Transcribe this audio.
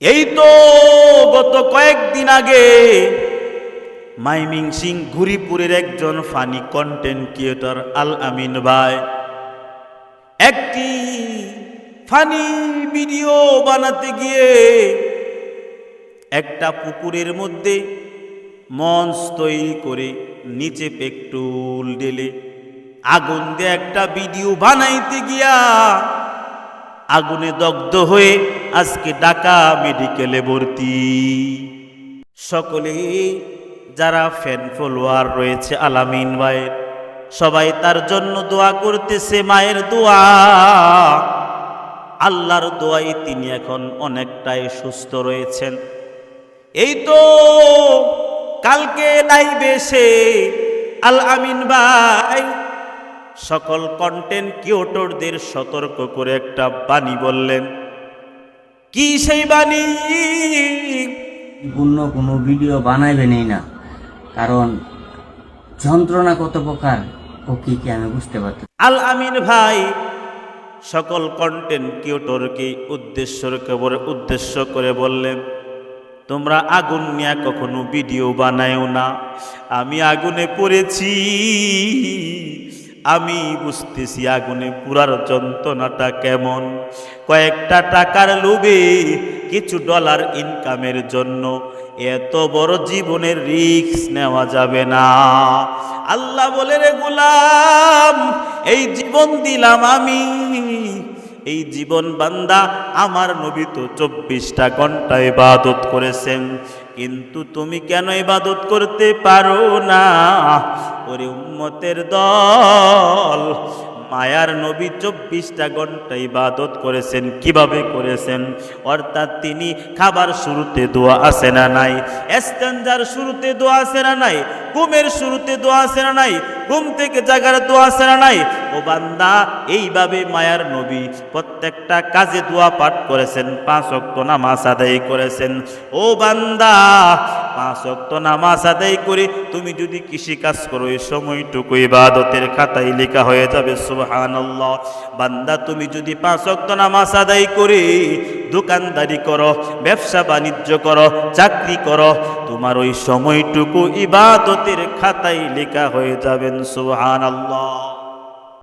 এই তো গত কয়েকদিন আগে মাইমিং সিং ঘুরিপুরের একজন funny content creator Al Amin ভাই একটি ফানি ভিডিও বানাতে গিয়ে একটা পুকুরের মধ্যে মঞ্চ তৈরি করে নিচে পেট্রোল ঢেলে আগুন দিয়ে একটা ভিডিও বানাইতে গিয়া আগুনে দগ্ধ হয়ে আজকে ঢাকা মেডিকেলে ভর্তি। সকলে যারা ফ্যান ফলোয়ার রয়েছে, আলামিন ভাইয়ের, সবাই তার জন্য দোয়া করতেছে, মায়ের দোয়া। আল্লাহর দোয়াই তিনি এখন অনেকটাই সুস্থ রয়েছেন। এই তো কালকে লাইবে সে আল আমিন ভাই সকল কন্টেন্ট কিওটরদের সতর্ক করে একটা বাণী বললেন। কি সেই বাণী? পূর্ণ কোনো ভিডিও বানাইবেনই না কারণ যন্ত্রণা কত প্রকার ও কি কি আমি বুঝতে পারছি আল আমিন ভাই সকল কন্টেন্ট কিওটরকে উদ্দেশ্য করে উদ্দেশ্য করে বললেন তোমরা আগুন নিয়ে কখনো ভিডিও বানায়ও না। আমি আগুনে পড়েছি। আমি বুঝতেছি আগুনে পুরার যন্ত্রণাটা কেমন। কয়েকটা টাকার লোভে কিছু ডলার ইনকামের জন্য এত বড় জীবনের রিক্স নেওয়া যাবে না। আল্লাহ বলে, রে গুলাম, এই জীবন দিলাম আমি। এই জীবন বান্দা, আমার নবী তো চব্বিশটা ঘণ্টা ইবাদত করেছেন। কিন্তু তুমি কেন ইবাদত করতে পারো না? ওরে উম্মতের দল, মায়ার নবী চব্বিশটা ঘণ্টা ইবাদত করেছেন, কীভাবে করেছেন? অর্থাৎ তিনি খাবার শুরুতে দোয়া আসে না নাই? এস্তেঞ্জার শুরুতে দোয়া আসে না নাই? ঘুমের শুরুতে দোয়া না নাই? ঘুম থেকে জাগার দোয়া না নাই? ও বান্দা, এইভাবে মায়ার নবী প্রত্যেকটা কাজে দোয়া পাঠ করেছেন, পাঁচ অক্ত নামাজ আদায় করেছেন। ও বান্দা, পাঁচ অক্ত নামাজ আদায় করে, তুমি যদি কৃষি কাজ করো, এই সময়টুকু ইবাদতের খাতায় লেখা হয়ে যাবে, সুবহানাল্লাহ। বান্দা, তুমি যদি পাঁচ অক্ত নামাজ আদায় করে দোকানদারি করো, ব্যবসা বাণিজ্য করো, চাকরি করো। তোমার ওই সময়টুকু ইবাদতের খাতায় লেখা হয়ে যাবেন, সুবহানাল্লাহ।